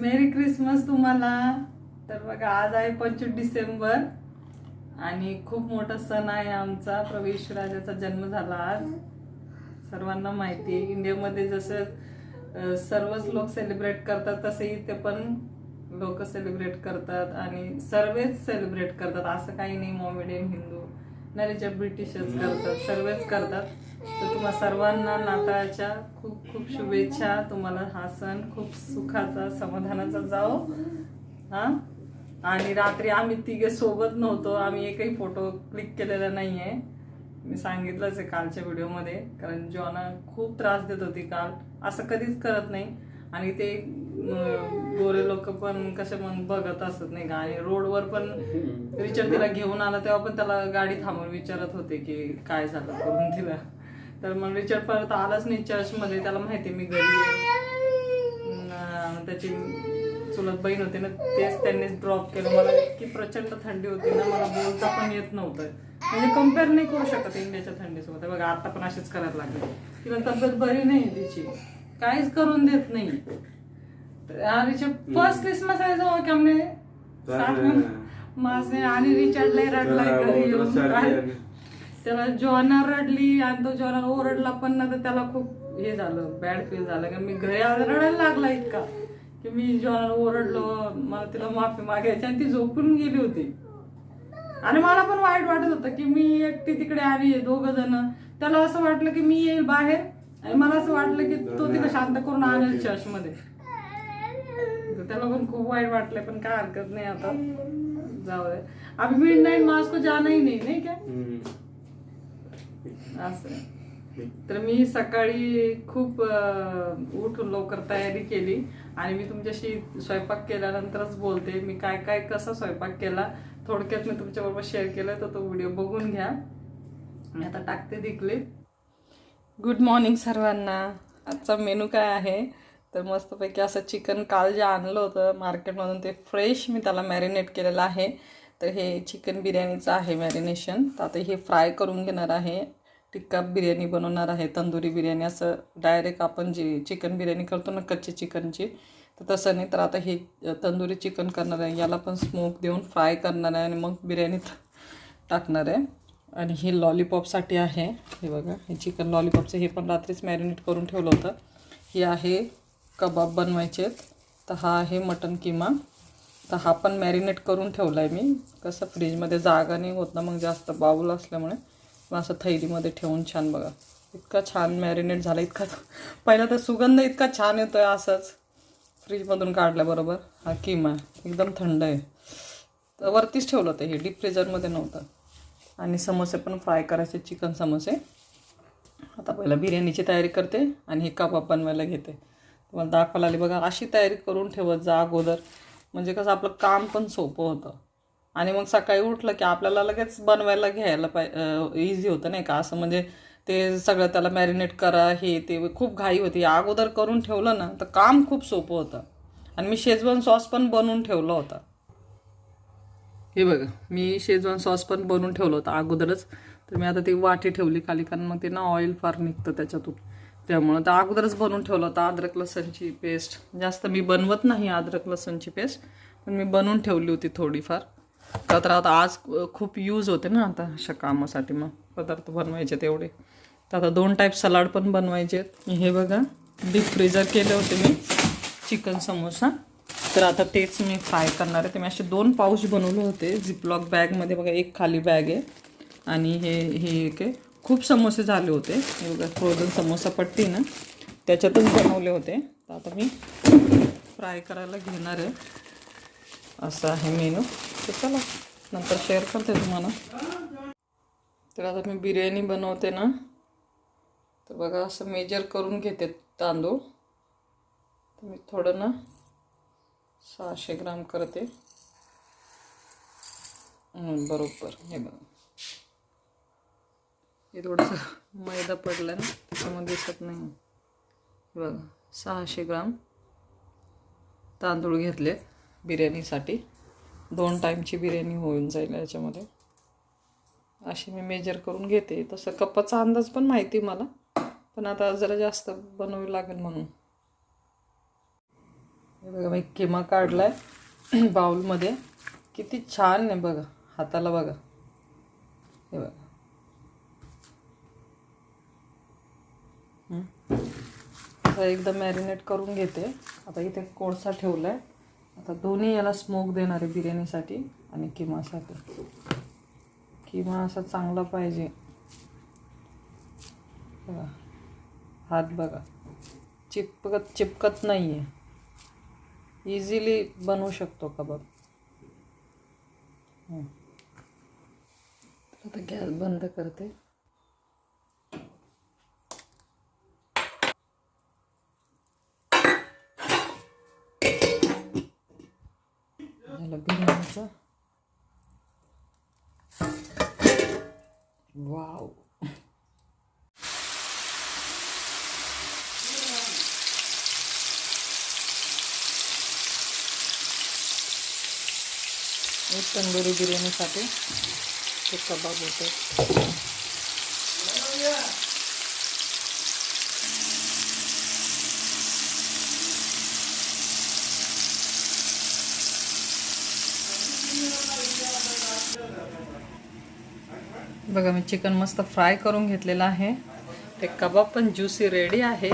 मेरी Christmas तुम्हाला. तर बघा आज आहे पंचवीस डिसेंबर आणि खूप मोठा सण आहे आमचा. प्रवेश राजाचा जन्म झाला आज. सर्वांना माहिती आहे. इंडियामध्ये जसं सर्वच लोक सेलिब्रेट करतात तसे इथे पण लोक सेलिब्रेट करतात आणि सर्वच सेलिब्रेट करतात. असं काही नाही मॉमेडियन हिंदू. नरेच्या ब्रिटिशच करतात सर्वच करतात. तर तुम्हा सर्वांना नाताळच्या खूप खूप शुभेच्छा. तुम्हाला हा सण खूप सुखाचा समाधानाचा जाओ हा? आणि रात्री आम्ही तिघे सोबत नव्हतो. आम्ही एकही फोटो क्लिक केलेला नाही आहे मी सांगितलंच आहे कालच्या व्हिडिओमध्ये कारण जॉना खूप त्रास देत होती काल. असं कधीच करत नाही. आणि ते गोरे लोक पण कसे मग बघत असत नाही का? आणि रोडवर पण रिचर तिला घेऊन आला तेव्हा पण त्याला गाडी थांबून विचारत होते की काय झालं करून तिला. तर मग रिचर्ड परत आलाच नाही चर्चमध्ये त्याला माहिती मी घरी आहे. त्याची चुलत बहीण होती ना तेच त्यांनीच ड्रॉप केलं. मला इतकी प्रचंड थंडी होती ना मला बोलता पण येत नव्हतं. म्हणजे कंपेअर नाही करू शकत इंडियाच्या थंडीसोबत. बघा आता पण अशीच करायला लागली. तिला तब्येत बरी नाही तिची. काहीच करून देत नाही. फर्स्ट क्रिसमस आहे जो की हमने साथ में मासे आणि रिचर्डला रडलाय घरी त्याला जॉना रडली आणि तो जॉना ओरडला पण ना तर त्याला खूप हे झालं बॅड फील झालं. कारण मी घरी रडायला लागला इतका की मी जॉनाला ओरडलो मला तिला माफी मागायची आणि ती झोपून गेली होती. आणि मला पण वाईट वाटत होतं की मी एकटी तिकडे आली आहे दोघ जण. त्याला असं वाटलं की मी येईल बाहेर आणि मला असं वाटलं की तो तिला शांत करून आणेल चर्चमध्ये त्याला पण खूप वाईट वाटलंय पण काय हरकत नाही आता. जाऊ दे. अभी मिड नाईट मास को जाना ही नाही नाही काय असं. तर मी सकाळी खूप उठून लवकर तयारी केली आणि मी तुमच्याशी स्वयंपाक केल्यानंतरच बोलते. मी काय काय कसा स्वयंपाक केला थोडक्यात मी तुमच्याबरोबर शेअर केलं तर तो व्हिडिओ बघून घ्या. मी आता टाकते दिकले. गुड मॉर्निंग सर्वांना. आजचा मेनू काय आहे? तर मस्तपैकी असं चिकन काल जे आणलं होतं मार्केटमधून ते फ्रेश मी त्याला मॅरिनेट केलेलं आहे. तर हे चिकन बिर्याणीचं आहे मॅरिनेशन तर आता हे फ्राय करून घेणार आहे. टिक्का बिर्याणी बनवणार आहे तंदुरी बिर्याणी. असं डायरेक्ट आपण जी चिकन बिर्याणी करतो ना कच्ची चिकनची तर तसं नाही. तर आता हे तंदुरी चिकन करणार आहे. याला पण स्मोक देऊन फ्राय करणार आहे आणि मग बिर्याणीत टाकणार आहे. आणि हे लॉलीपॉपसाठी आहे. हे बघा हे चिकन लॉलीपॉपचं हे पण रात्रीच मॅरिनेट करून ठेवलं होतं. हे आहे कबाब बनवायचे आहेत तर हा आहे मटन किमा. तर हा पण मॅरिनेट करून ठेवला आहे मी. कसं फ्रीजमध्ये जागा नाही होत ना मग जास्त बाऊल असल्यामुळे. मग असं थैलीमध्ये ठेवून छान बघा. इतका छान मॅरिनेट झाला इतका पहिला तर सुगंध इतका छान येतो आहे असंच फ्रीजमधून काढल्याबरोबर हा किमा एकदम थंड आहे. तर वरतीच ठेवलं होतं हे. डीप फ्रीजरमध्ये नव्हतं. आणि समोसे पण फ्राय करायचे चिकन समोसे. आता पहिला बिर्याणीची तयारी करते आणि हे कबाब बनवायला घेते. तुम्हाला दाखवायला आली बघा अशी तयारी करून ठेवत जा अगोदर. म्हणजे कसं आपलं काम पण सोपं होतं. आणि मग सकाळी उठलं की आपल्याला लगेच बनवायला घ्यायला पाय इझी होतं नाही का? असं म्हणजे ते सगळं त्याला मॅरिनेट करा हे ते खूप घाई होती. अगोदर करून ठेवलं ना तर काम खूप सोपं होतं. आणि मी शेजवान सॉस पण बनवून ठेवला होता. हे बघा मी शेजवान सॉस पण बनवून ठेवलं होतं अगोदरच. तर मी आता ती वाटी ठेवली खाली कारण मग ते ना ऑइल फार निघतं त्याच्यातून. त्यामुळं तर अगोदरच बनवून ठेवलं होतं अद्रक लसणची पेस्ट जास्त मी बनवत नाही अद्रक लसणची पेस्ट पण मी बनवून ठेवली होती थोडीफार. का तर आता आज खूप यूज होते ना आता अशा कामासाठी मग पदार्थ बनवायचे तेवढे. तर आता दोन टाईप सलाड पण बनवायचे आहेत. हे बघा डीप फ्रीजर केले होते मी चिकन समोसा. तर आता तेच मी फ्राय करणार आहे. ते मी असे दोन पाऊच बनवले होते झिपलॉक बॅगमध्ये बघा एक खाली बॅग आहे. आणि हे हे एक आहे. खूप समोसे झाले होते. बघा फ्रोझन समोसा पट्टी ना त्याच्यातच बनवले होते. तर आता मी फ्राय करायला घेणार आहे. असं आहे मेनू तर चला नंतर शेअर करते तुम्हाला. तर आता मी बिर्याणी बनवते ना. तर बघा असं मेजर करून घेते तांदूळ. तर मी थोडं ना सहाशे ग्राम करते. बरोबर. हे बघा. हे थोडंसं मैदा पडला ना त्याच्यामध्ये दिसत नाही. बघा सहाशे ग्राम तांदूळ घेतले बिर्याणीसाठी. दोन टाईमची बिर्याणी होऊन जाईल याच्यामध्ये. अशी मी मेजर करून घेते. तसं कपाचा अंदाज पण माहिती मला पण आता जरा जास्त बनवावी लागेल म्हणून. हे बघा मी किमा काढला आहे बाऊलमध्ये किती छान आहे बघा हाताला बघा. हे बघा. हं. आता एकदा मॅरिनेट करून घेते. आता इथे कोळसा ठेवला आहे आता दोन्ही याला स्मोक देणार आहे बिर्याणीसाठी आणि किमासाठी. किमा असा चांगला पाहिजे. बघा. हात बघा. चिपकत चिपकत नाही आहे इझिली बनवू शकतो कबाब. बघ आता गॅस बंद करते. झालं बिर्याणीचं. वाव. एक तंदुरी बिर्याणीसाठी ते कबाब होते. बघा मी चिकन मस्त फ्राय करून घेतलेलं आहे. ते कबाब पण ज्युसी रेडी आहे.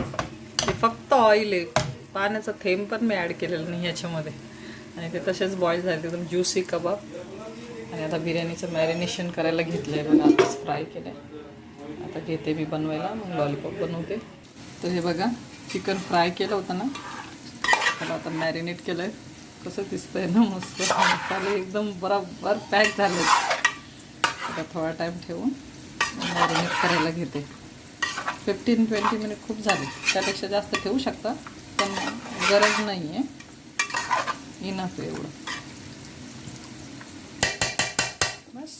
ते फक्त ऑइल आहे. पाण्याचा थेंब पण मी ॲड केलेलं नाही याच्यामध्ये. आणि ते तसेच बॉईल झाले एकदम ज्युसी कबाब. आणि आता बिर्याणीचं मॅरिनेशन करायला घेतलं आहे बघा आताच फ्राय केलं आहे आता घेते मी बनवायला मग लॉलीपॉप बनवते. तर हे बघा चिकन फ्राय केलं होतं ना? त्याला आता मॅरिनेट केलं आहे कसं दिसतंय ना मस्त? मसाले एकदम बरोबर पॅक झाले का थोडा टाईम ठेवून? मॅरिनेट करायला घेते. फिफ्टीन ट्वेंटी मिनिट खूप झाले. त्यापेक्षा जास्त ठेवू शकता पण गरज नाही आहे इनफ एवढं. बस.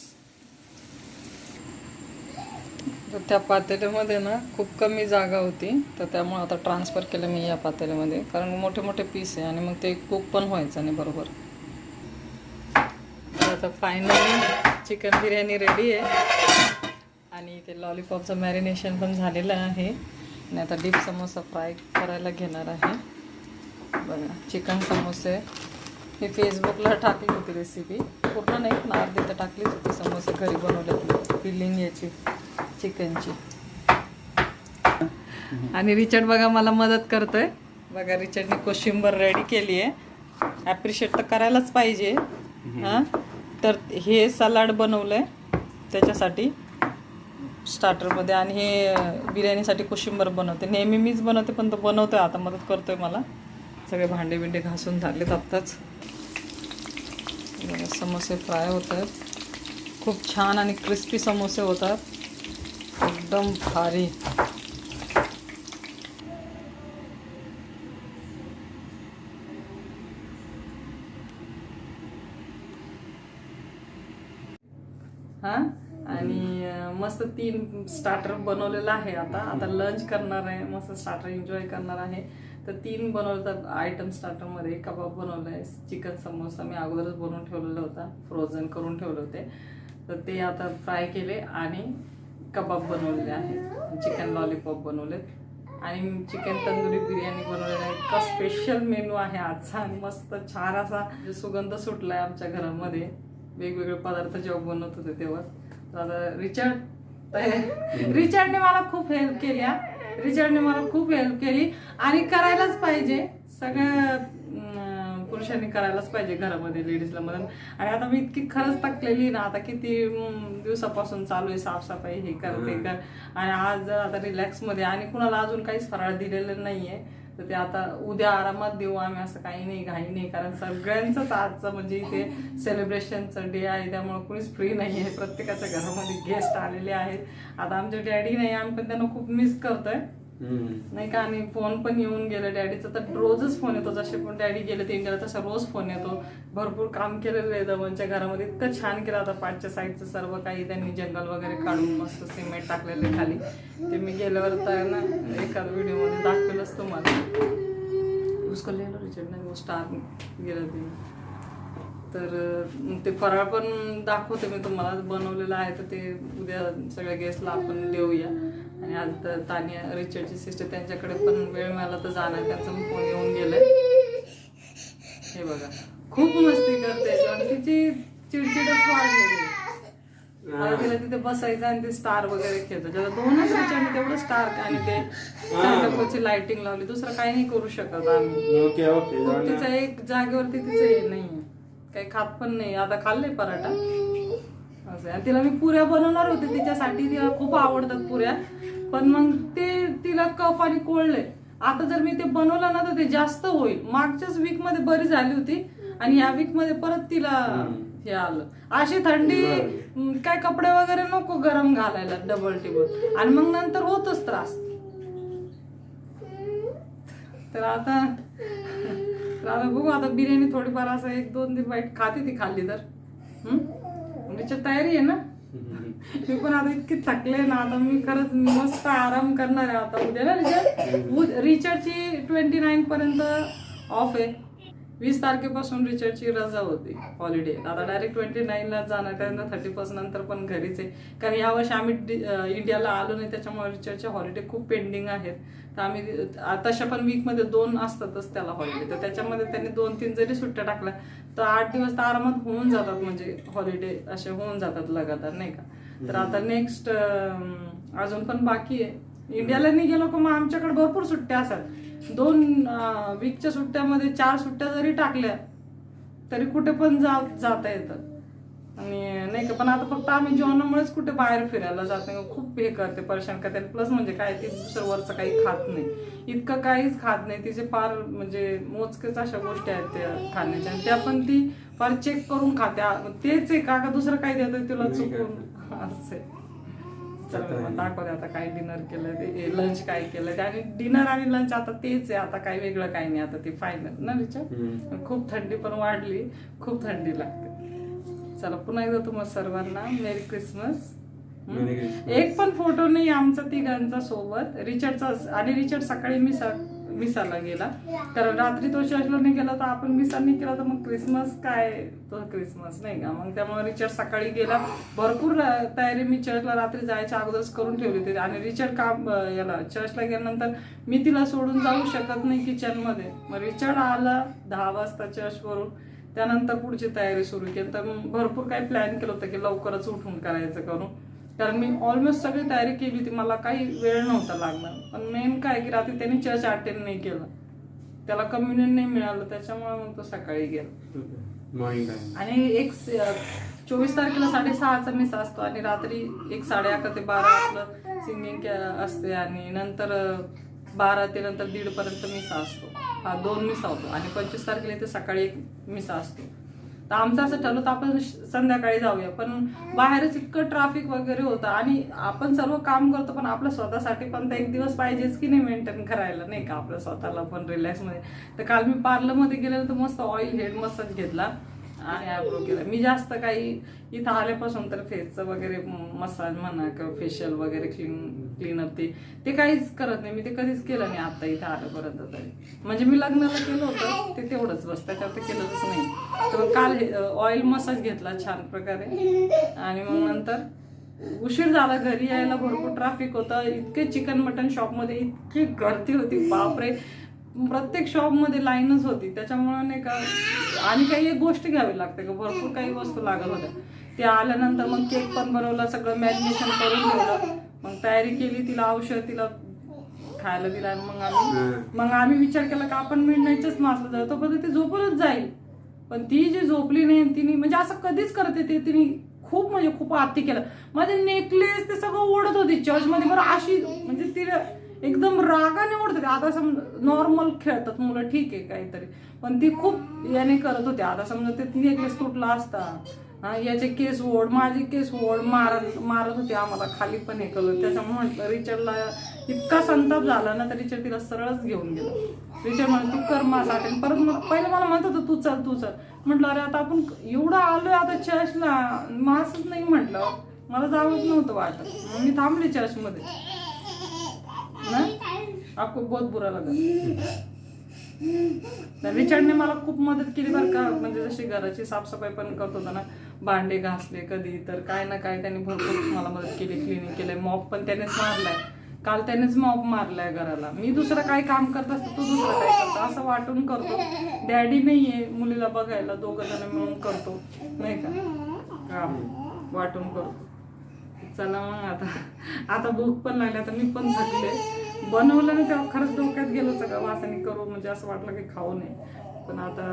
तर त्या पातेल्यामध्ये ना खूप कमी जागा होती तर त्यामुळे आता ट्रान्सफर केलं मी या पातेल्यामध्ये. कारण मोठे मोठे पीस आहे आणि मग ते कुक पण व्हायचं नाही बरोबर. तर आता फायनली चिकन बिर्याणी रेडी आहे. आणि ते लॉलीपॉपचं मॅरिनेशन पण झालेलं आहे. आणि आता डीप समोसा फ्राय करायला घेणार आहे. बघा चिकन समोसे मी फेसबुकला टाकली होती रेसिपी पूर्ण नाही पण अर्धी तर टाकलीच होती. समोसे घरी बनवले फिलिंग याची चिकनची आणि रिचर्ड बघा मला मदत करतोय. बघा रिचर्डने कोशिंबर रेडी केली आहे ॲप्रिशिएट तर करायलाच पाहिजे. हां? तर हे सलाड बनवलं आहे त्याच्यासाठी स्टार्टरमध्ये आणि हे बिर्याणीसाठी कोशिंबर बनवते. नेहमी मीच बनवते पण तो बनवतोय आता मदत करतोय मला. सगळे भांडे बिंडे घासून झालेत आत्ताच. समोसे फ्राय होत आहेत खूप छान आणि क्रिस्पी समोसे होतात. एकदम भारी हां आणि अं, मस्त तीन स्टार्टर बनवलेलं आहे आता. आता लंच करणार आहे मस्त स्टार्टर एन्जॉय करणार आहे. तर तीन बनवलं आयटम स्टार्टरमध्ये कबाब बनवलं आहे चिकन समोसा मी अगोदरच बनवून ठेवलेला होता. फ्रोझन करून ठेवले होते. तर ते आता फ्राय केले आणि कबाब बनवलेले आहे. चिकन लॉलीपॉप बनवलेत आणि चिकन तंदुरी बिर्याणी बनवलेली आहे. इतका स्पेशल मेनू आहे आजचा. आणि मस्त छान असा सुगंध सुटला आहे आमच्या घरामध्ये. वेगवेगळे पदार्थ जेव्हा बनवत होते तेव्हा. तर आता रिचर्ड तर रिचर्डने मला खूप हेल्प केली हा. रिचर्डने मला खूप हेल्प केली. आणि करायलाच पाहिजे. सगळ्या अं, पुरुषांनी करायलाच पाहिजे घरामध्ये लेडीजला मदत आणि आता मी इतकी खरंच थकलेली ना आता किती दिवसापासून चालू आहे साफसफाई हे कर ते कर. आणि आज आता रिलॅक्समध्ये आणि कुणाला अजून काहीच फराळ दिलेलं नाहीये. तर ते आता उद्या आरामात देऊ आम्ही असं काही नाही घाई नाही. कारण सगळ्यांचंच आजचं म्हणजे इथे सेलिब्रेशनचं डे आहे. त्यामुळे कुणीच फ्री नाही आहे. प्रत्येकाच्या घरामध्ये गेस्ट आलेले आहेत. आता आमचे डॅडी नाही आम्ही पण त्यांना खूप मिस करतोय. नाही का आणि फोन पण येऊन गेलं. डॅडीचा तर रोजच फोन येतो. जसे पण डॅडी गेले ते इंडियाला तसा रोज फोन येतो. भरपूर काम केलेलं आहे दमनच्या घरामध्ये. इतकं छान केलं आता पाचच्या साईडचं सर्व काही. त्यांनी जंगल वगैरे काढून मस्त सिमेंट टाकलेले खाली. ते मी गेल्यावर तर ना एखाद्या व्हिडिओमध्ये दाखवेलच तुम्हाला. उसको लिहिलं लो रिचर्ड नाही स्टार गेलं ते. तर ते फराळ पण दाखवते मी तुम्हाला. बनवलेलं आहे तर ते उद्या सगळ्या गेस्टला आपण देऊया. आणि आज तर तानिया रिचर्डची सिस्टर त्यांच्याकडे पण वेळ मिळाला तर जाणार त्यांचा फोन येऊन गेलाय हे बघा खूप मस्ती करते आणि तिची चिडचिडच वाढलेली तिला तिथे बसायचं आणि ते स्टार वगैरे खेळतो त्याला दोनच रिचार्ज तेवढं स्टार आणि ते संकल्पची लाइटिंग लावली. दुसरं काही नाही करू शकत आम्ही. तिचं. एक जागेवरती तिचं हे नाही काही खात पण नाही आता खाल्लंय पराठा. असं. आणि तिला मी पुऱ्या बनवणार होते तिच्यासाठी. तिला खूप आवडतात पुऱ्या. पण मग ते तिला कफ आणि कोळले. आता जर मी ते बनवलं ना तर ते जास्त होईल. मागच्याच वीकमध्ये बरी झाली होती आणि या वीकमध्ये परत तिला. हे आलं. अशी थंडी काय कपडे वगैरे नको गरम घालायला डबल टेबल आणि मग नंतर होतच त्रास. तर आता तर आता बघू आता बिर्याणी थोडीफार असं एक दोन दिन वाईट खाते ती खाल्ली तर. हम्म? म्हणजे तयारी आहे ना? मी पण आता इतकी थकले ना आता मी खरंच मस्त आराम करणार आहे आता उद्या ना रिचार्ज? रिचार्जची ट्वेंटी नाईन पर्यंत ऑफ आहे. वीस तारखेपासून रिचार्जची रजा होती हॉलिडे आता डायरेक्ट ट्वेंटी नाईनला जाणार त्यानंतर थर्टी फर्स्ट नंतर पण घरीच आहे. कारण यावर्षी आम्ही इंडियाला आलो नाही त्याच्यामुळे रिचार्जचे हॉलिडे खूप पेंडिंग आहेत. तर आम्ही तशा पण वीकमध्ये दोन असतातच त्याला हॉलिडे तर त्याच्यामध्ये त्यांनी दोन तीन जरी सुट्ट्या टाकल्या तर आठ दिवस तर आरामात होऊन जातात म्हणजे हॉलिडे असे होऊन जातात लगातार नाही का? तर आता नेक्स्ट अजून पण बाकी आहे. इंडियाला नाही गेलो का मग आमच्याकडे भरपूर सुट्ट्या असतात. दोन वीकच्या सुट्ट्यामध्ये चार सुट्ट्या जरी टाकल्या तरी कुठे पण जा जाता येतं. आणि नाही का पण आता फक्त आम्ही जेवणामुळेच कुठे बाहेर फिरायला जात नाही. खूप हे करते परेशान करते. प्लस म्हणजे काय ते दुसरं वरचं काही खात नाही. इतकं काहीच खात नाही. तिचे फार म्हणजे मोजकेच अशा गोष्टी आहेत त्या खाण्याच्या. आणि त्या पण ती फार चेक करून खाते. तेच आहे का का दुसरं काही देतं तुला चुकून? असं आहे. दाखवते आता काय डिनर केलं ते. लंच काय केलं ते. आणि डिनर आणि लंच आता तेच आहे. आता काही वेगळं काही नाही. आता ते फायनल ना विचार. खूप थंडी पण वाढली. खूप थंडी लागते. चला पुन्हा एकदा तुम्हाला सर्वांना मेरी क्रिसमस. एक पण फोटो नाही आमचा तिघांचा सोबत. रिचर्डचा आणि रिचर्ड सकाळी मिसा मिसाला गेला. कारण रात्री तो चर्चला नाही गेला तर आपण मिसा नाही केला तर मग क्रिसमस काय? तो क्रिसमस नाही का? मग त्यामुळे रिचर्ड सकाळी गेला. भरपूर तयारी मी चर्चला रात्री जायच्या अगोदरच करून ठेवली होती. आणि रिचर्ड काम याला चर्चला गेल्यानंतर मी तिला सोडून जाऊ शकत नाही किचनमध्ये मग रिचर्ड आला दहा वाजता चर्चवरून त्यानंतर पुढची तयारी सुरू केली. तर भरपूर काही प्लॅन केलं होतं की लवकरच उठून करायचं करून कारण मी ऑलमोस्ट सगळी तयारी केली होती मला काही वेळ नव्हता लागणार. पण मेन काय की रात्री त्यांनी चर्च अटेंड नाही केलं. त्याला कम्युनियन नाही मिळालं त्याच्यामुळे मग तो सकाळी गेला. आणि एक चोवीस तारखेला साडेसहाचा मिस असतो आणि रात्री एक साडे अकरा ते बारा आपलं सिंगिंग असते. आणि नंतर बारा ते नंतर दीड पर्यंत मिसा असतो. हा दोन मिसा होतो. आणि पंचवीस तारखेला इथे सकाळी एक मिसा असतो. तर आमचं असं ठरलं तर आपण संध्याकाळी जाऊया. पण बाहेरच इतकं ट्रॅफिक वगैरे होतं आणि आपण सर्व काम करतो पण आपल्या स्वतःसाठी पण तर एक दिवस पाहिजेच की नाही मेंटेन करायला नाही का? आपल्या स्वतःला पण रिलॅक्समध्ये तर काल मी पार्लरमध्ये गेल्यानंतर मस्त ऑइल हेड मसाज घेतला आणि आयब्रो केला. मी जास्त काही इथं आल्यापासून तर फेसचं वगैरे मसाज म्हणा किंवा फेशियल वगैरे क्लीन क्लीनअप ते. ते काहीच करत नाही. मी ते कधीच केलं नाही आता इथं आल्यापर्यंत तरी. म्हणजे मी लग्नाला केलं होतं ते तेवढंच बस. त्याच्यावर ते केलंच नाही. तर काल ऑइल मसाज घेतला छान प्रकारे. आणि मग नंतर उशीर झाला घरी यायला भरपूर ट्रॅफिक होतं. इतके चिकन मटन शॉपमध्ये इतकी गर्दी होती. बापरे! प्रत्येक शॉपमध्ये लाईनच होती. त्याच्यामुळे नाही का आणि काही एक गोष्ट घ्यावी लागते का? भरपूर काही वस्तू लागत होत्या. ते आल्यानंतर मग केक पण बनवला सगळं मॅरिनेशन करून ठेवलं. मग तयारी केली तिला औषध तिला खायला दिला आणि मग आम्ही. मग आम्ही विचार केला का आपण मिडनाईटच मासला जातो पण ती झोपूनच जाईल. पण ती जी झोपली नाही तिने म्हणजे असं कधीच करते ते तिने खूप म्हणजे खूप आत्ती केलं. माझे नेकलेस ते सगळं ओढत होती चर्चमध्ये बरं अशी म्हणजे तिला एकदम रागाने ओढत होती. आता समजा नॉर्मल खेळतात मुलं ठीक आहे काहीतरी. पण ती खूप याने करत होती. आता समजा ते नेकलेस तुटला असता. याचे केस ओढ माझे केस ओढ मारत मारत होते आम्हाला खाली पण हे करत त्याच्यामुळे म्हटलं रिचर्डला इतका संताप झाला ना तर रिचर्ड तिला सरळच घेऊन गेलो. रिचर्ड म्हणत तू कर माझ्यासाठी आणि परत मग पहिले मला म्हणत होतं तू चल तू चल. म्हटलं अरे आता आपण एवढं आलोय आता चर्चला मासच नाही म्हटलं. मला जावंच नव्हतं वाटत. मग मी थांबले चर्चमध्ये ना आपको बहुत बुरा लगा. रिचर्डने मला खूप मदत केली बरं का. म्हणजे जशी घराची साफसफाई पण करत होता ना भांडे घासले कधी तर काय ना काय त्यांनी भरपूर मला मदत केली क्लिनिंग केलंय. मॉप पण त्यानेच मारलाय. काल त्यानेच मॉप मारलाय घराला. मी दुसरं काय काम करत असतो तू दुसरं काय करतो? असं वाटून करतो. डॅडी नाहीये मुलीला बघायला दोघं जण मिळून करतो. नाही का? काम वाटून करतो. चला मग आता. आता भूक पण लागली आता मी पण थकले. बनवलं ना तेव्हा खरंच डोक्यात गेलो सगळं वासाने करू म्हणजे असं वाटलं की खाऊ नये. पण आता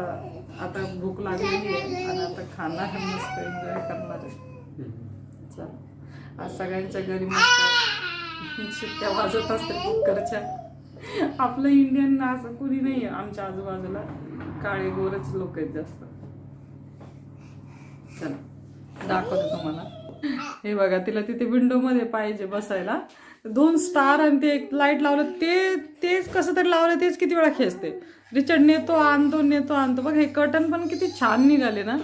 आता भूक लागलेली आहे आणि आता खाणार मस्त एन्जॉय करणार आहे. चल. आज सगळ्यांच्या घरी मस्त शिट्ट्या वाजत असते कुकरच्या. आपलं इंडियन असं कुणी नाही आहे आमच्या आजूबाजूला. काळे गोरच लोक आहेत जास्त. चला दाखवतो तुम्हाला. हे बघा तिला तिथे विंडो मध्ये पाहिजे बसायला. दोन स्टार आणि ते एक लाइट लावलं ते तेच कसं तरी लावलं तेच किती वेळा खेचते. रिचर्ड नेतो आणतो नेतो आणतो. बघ हे कर्टन पण किती छान निघाले ना.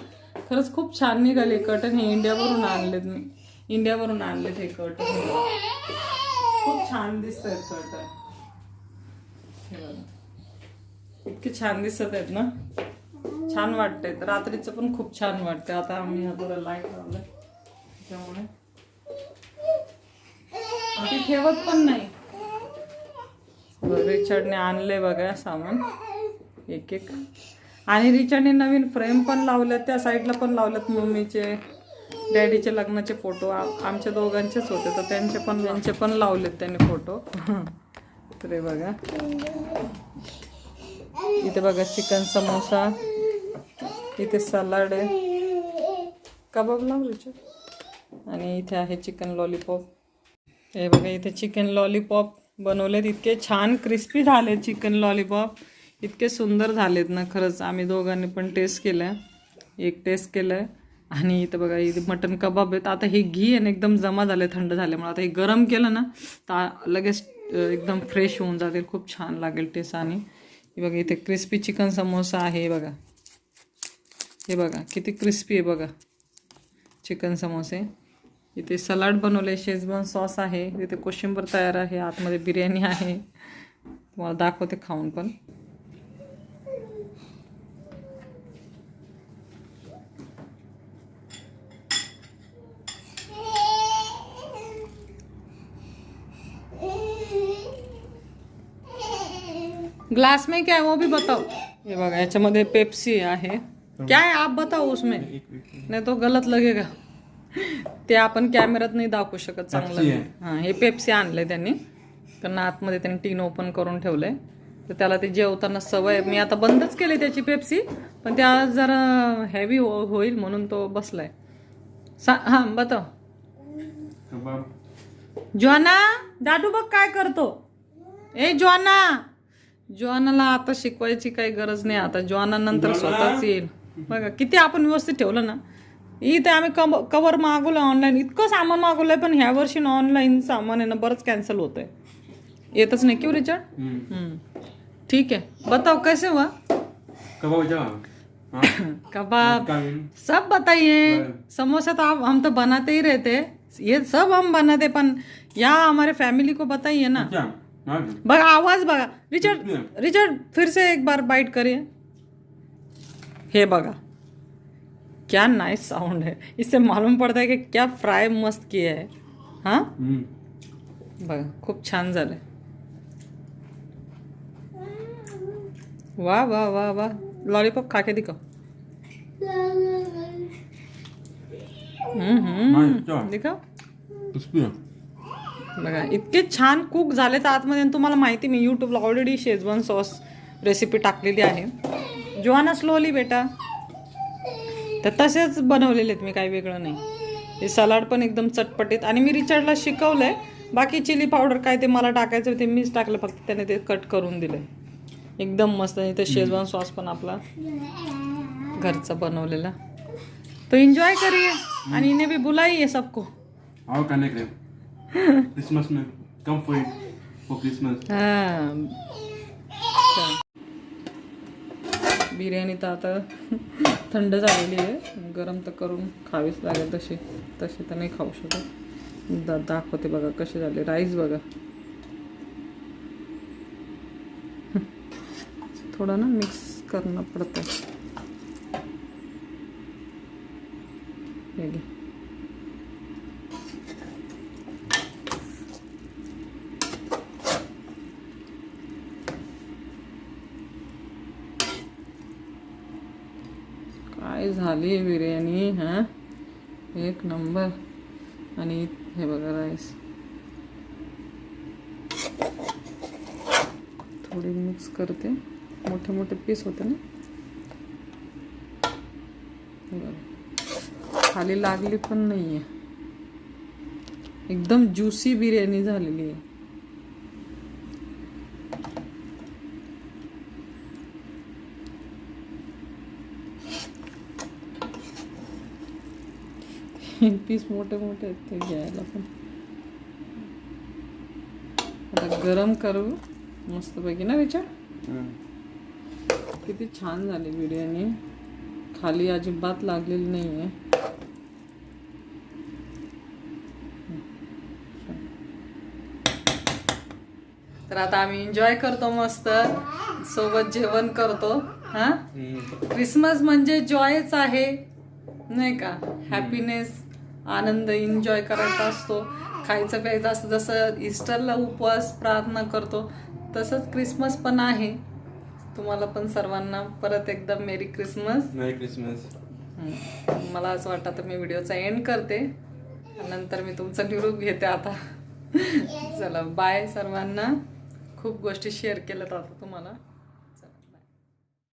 खरंच खूप छान निघाले. कर्टन हे इंडियावरून आणलेत मी. इंडियावरून आणलेत हे कर्टन खूप छान दिसत आहेत कर्टन हे इतके छान दिसत आहेत ना. छान वाटतंय. रात्रीचं पण खूप छान वाटतं आता आम्ही लाइट लावलं त्यामुळे ती ठेवत पण नाही. रिचर्डने आणले बघा सामान. एक एक. आणि रिचर्डने नवीन फ्रेम पण लावल्यात त्या साईडला पण लावल्यात मम्मीचे डॅडीचे लग्नाचे फोटो. आमच्या दोघांचेच होते तर त्यांचे पण त्यांचे पण लावलेत त्यांनी फोटो. तर बघा. इथे बघा चिकन समोसा. इथे सलाड आहे. कबाब लाव रिचर्ड. आणि इथे आहे चिकन लॉलीपॉप. हे बघा इथे चिकन लॉलीपॉप बनवलेत. इतके छान क्रिस्पी झाले चिकन लॉलीपॉप इतके सुंदर झालेत ना खरंच. आम्ही दोघांनी पण टेस्ट केलं एक टेस्ट केलं आहे आणि इथं बघा इथे मटन कबाब आहेत. आता हे घी आणि एकदम जमा झाले थंड झाल्यामुळे. आता हे गरम केलं ना तर लगेच एकदम फ्रेश होऊन जातील खूप छान लागेल टेस्ट आणि. हे बघा इथे क्रिस्पी चिकन समोसा आहे बघा. हे बघा किती क्रिस्पी आहे बघा. चिकन समोसे इथे सलाड बनवले शेजवान सॉस आहे इथे कोशिंबीर तयार आहे आतमध्ये बिर्याणी आहे. तुम्हाला दाखवते खाऊन पण. ग्लास में क्या है वो भी बताओ. ये बघा याच्यामध्ये पेप्सी आहे. क्या है आप बताओ उसमें? नाही तो गलत लगेगा. ते आपण कॅमेऱ्यात नाही दाखवू शकत चांगलं. हां हे पेप्सी आणलंय त्यांनी. कारण आतमध्ये त्यांनी टीन ओपन करून ठेवलंय. तर त्याला ते जेवताना सवय मी आता बंदच केली त्याची पेप्सी पण त्या जरा हेवी होईल म्हणून तो बसलाय. सा हां बताव. कबाब. जोना दादू बघ काय करतो. ए जोना जोनाला आता शिकवायची काही गरज नाही. आता जोना नंतर स्वतःच येईल. बघा किती आपण व्यवस्थित ठेवलं ना. इथे आम्ही कम कवर मागवलं ऑनलाईन इतकं सामान मागवलंय पण ह्या वर्षी ना ऑनलाईन सामान आहे ना बरंच कॅन्सल होत आहे येतच नाही क्यों रिचर्ड? हम्म. हम्म. ठीक है बताओ कैसे हुआ? कबाब जाओ हाँ? कबाब. सब बताइए. समोसा तो आप हम तो बनाते ही रहते. ये सब हम बनाते पण यहाँ हमारे फैमिली को बताइए ना. क्या हाँ. बघा आवाज़ बघा. रिचर्ड रिचर्ड फिर से एक बार बाइट करिए. हे बघा. क्या नाइस साउंड है। इससे मालूम पड़ता है कि क्या फ्राय मस्त किया है। हाँ. बघा खूप छान झालंय। वा वा वा वा लॉलीपॉप खा के है. बघा इतके छान कुक झालेत आतमध्ये आणि तुम्हाला माहिती मी यूट्यूबला ऑलरेडी शेजवान सॉस रेसिपी टाकलेली आहे. जोहाना स्लोली बेटा. तर तसेच बनवलेले आहेत. मी काही वेगळं नाही. हे सलाड पण एकदम चटपटीत आणि मी रिचर्डला शिकवलंय. बाकी चिली पावडर काय ते मला टाकायचं होते मीच टाकलं. फक्त त्याने ते कट करून दिलंय. एकदम मस्त आणि ते शेजवान सॉस पण आपला घरचा बनवलेला. तो एंजॉय करिए आणि इन्हें भी बुलाइए सबको. आओ खाने के लिए क्रिसमस में कम फॉर फॉर क्रिसमस हा. बिर्याणी तर आता थंड झालेली आहे. गरम तर करून खावीच लागेल तशी. तशी तर नाही खाऊ शकत. दा दाखवते बघा कसे झाले. राईस बघा. थोडं ना मिक्स करणं पडतं घे काय झाली बिर्याणी हा? एक नंबर. आणि हे बघा राईस थोडी मिक्स करते. मोठे मोठे पीस होते ना? हे खाली लागली पण नाही आहे एकदम ज्युसी बिर्याणी झालेली आहे. पीस मोठे मोठे आहेत ते घ्यायला पण. आता गरम करू. मस्तपैकी ना विचार? किती छान झाली बिर्याणी. खाली अजिबात लागलेली नाही आहे तर आता आम्ही एन्जॉय करतो मस्त. सोबत जेवण करतो. हा? क्रिसमस म्हणजे जॉयच आहे. नाही का? हॅपीनेस आनंद एन्जॉय करायचा असतो. खायचं प्यायचं असतं जसं इस्टरला उपवास प्रार्थना करतो तसंच क्रिसमस पण आहे. तुम्हाला पण सर्वांना परत एकदा मेरी क्रिसमस मेरी क्रिसमस हम्म. मला असं वाटतं आता मी व्हिडिओचा एंड करते. नंतर मी तुमचा निरोप घेते आता. चला बाय सर्वांना. खूप गोष्टी शेअर केल्यात आता तुम्हाला.